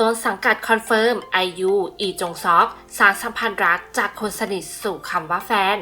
ต้นสังกัดคอนเฟิร์มไอยูอีจงซอก สารสัมพันธ์รักจากคนสนิทสู่คำว่าแฟน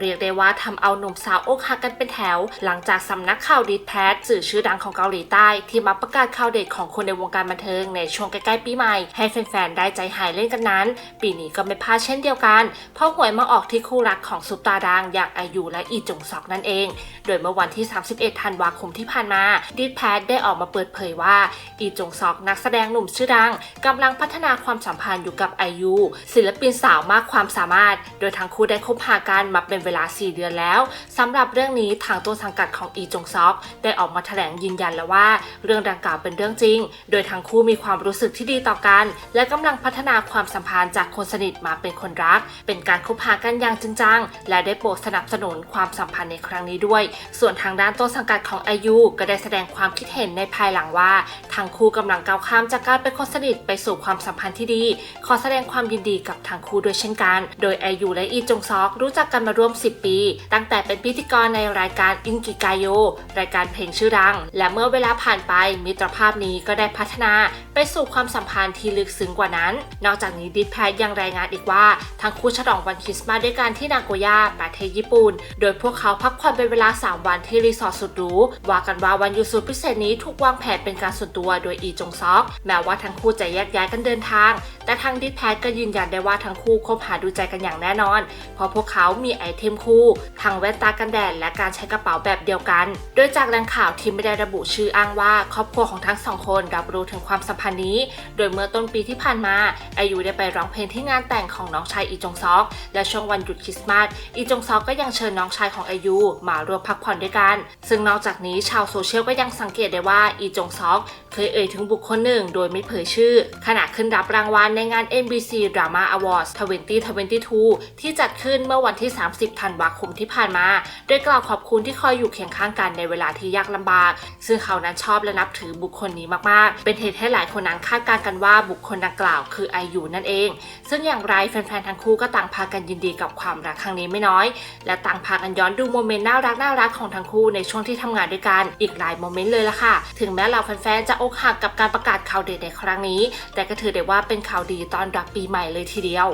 เรียกได้ว่าทำเอาหนุ่มสาวอกหักกันเป็นแถว หลังจากสำนักข่าวดิสแพทสื่อชื่อดังของเกาหลีใต้ ที่มาประกาศข่าวเด็ดของคนในวงการบันเทิงในช่วงใกล้ๆปีใหม่ ให้แฟนๆได้ใจหายเล่นกันนั้น ปีนี้ก็ไม่พลาดเช่นเดียวกัน เพราะหวยมาออกที่คู่รักของซุปตาดังอย่างอายุและอีจงซอกนั่นเอง โดยเมื่อวันที่ 31 ธันวาคมที่ผ่านมาดิสแพทได้ออกมาเปิดเผยว่า อีจงซอกนักแสดงหนุ่มชื่อดังกำลังพัฒนาความสัมพันธ์อยู่กับอายุศิลปินสาวมากความสามารถ โดยทั้งคู่ได้คบหากันมาเป็นเวลา 4 เดือนแล้วสำหรับเรื่องนี้ทางต้นสังกัดของอีจงซอกได้ออกมาแถลงยืนยันแล้วว่า เรื่องดังกล่าวเป็นเรื่องจริง โดยทั้งคู่มีความรู้สึกที่ดีต่อกัน และกำลังพัฒนาความสัมพันธ์จากคนสนิทมาเป็นคนรัก เป็นการคบหากันอย่างจริงจังและได้โปรดสนับสนุนความสัมพันธ์ในครั้งนี้ด้วย ส่วนทางด้านต้นสังกัดของอายุก็ได้แสดงความคิดเห็นในภายหลังว่าทั้งคู่กำลังก้าวข้ามจากการเป็นคนสนิทไปสู่ความสัมพันธ์ที่ดี ขอแสดงความยินดีกับทั้งคู่ด้วยเช่นกัน โดยอายุและอีจงซอกรู้จักกันมาร่วม10 ปี ตั้งแต่เป็นพิธีกรในรายการอิงกิกายโย รายการเพลงชื่อดัง และเมื่อเวลาผ่านไปมิตรภาพนี้ก็ได้พัฒนาไปสู่ความสัมพันธ์ที่ลึกซึ้งกว่านั้น นอกจากนี้ดิสแพทยังรายงานอีกว่า ทั้งคู่ฉลองวันคริสต์มาสด้วยกันที่นาโกย่าประเทศญี่ปุ่น โดยพวกเขาพักผ่อนเป็นเวลา 3 วันที่รีสอร์ทสุดหรูว่ากันว่าวันหยุดสุดพิเศษนี้ถูกวางแผนเป็นการส่วนตัวโดยอีจงซอก แม้ว่าทั้งคู่จะแยกย้ายกันเดินทางแต่ทางดิสแพทก็ยืนยันได้ว่าทั้งคู่คบหาดูใจกันอย่างแน่นอน เพราะพวกเขามีไอเทมคู่ทั้งแว่นตากันแดดและการใช้กระเป๋าแบบเดียวกัน โดยจากแหล่งข่าวที่ไม่ได้ระบุชื่ออ้างว่า ครอบครัวของทั้งสองคนรับรู้ถึงความสัมพันธ์นี้ โดยเมื่อต้นปีที่ผ่านมาอายุได้ไปร้องเพลงที่งานแต่งของน้องชายอีจงซอก และช่วงวันหยุดคริสต์มาสอีจงซอกก็ยังเชิญน้องชายของอายุมาร่วมพักผ่อนด้วยกัน ซึ่งนอกจากนี้ชาวโซเชียลก็ยังสังเกตได้ว่าอีจงซอก เคยเอ่ยถึงบุคคลหนึ่ง โดยไม่เผยชื่อ ขณะขึ้นรับรางวัลในงาน NBC Drama Awards 2022 ที่จัดขึ้นเมื่อวันที่ 30 ธันวาคมที่ผ่านมา โดยกล่าวขอบคุณที่คอยอยู่เคียงข้างกันในเวลาที่ยากลำบาก ซึ่งเขานั้นชอบและนับถือบุคคลนี้มาก ๆ เป็นเหตุให้หลายคนนั้นคาดการกันว่าบุคคลดังกล่าวคือไอยูนั่นเอง ซึ่งอย่างไรแฟน ๆ ทั้งคู่ก็ต่างพากันยินดีกับความรักครั้งนี้ไม่น้อย และต่างพากันย้อนดูโมเมนต์น่ารักน่ารักของทั้งคู่ในช่วงที่ทำงานด้วยกันอีกหลายโมเมนต์เลยล่ะค่ะ ถึงแม้เราแฟน ๆ จะอกหักกับการประกาศข่าวเด็ดในครั้งนี้ แต่ก็ถือได้ว่าเป็นข่าวดีตอนรับปีใหม่เลยทีเดียว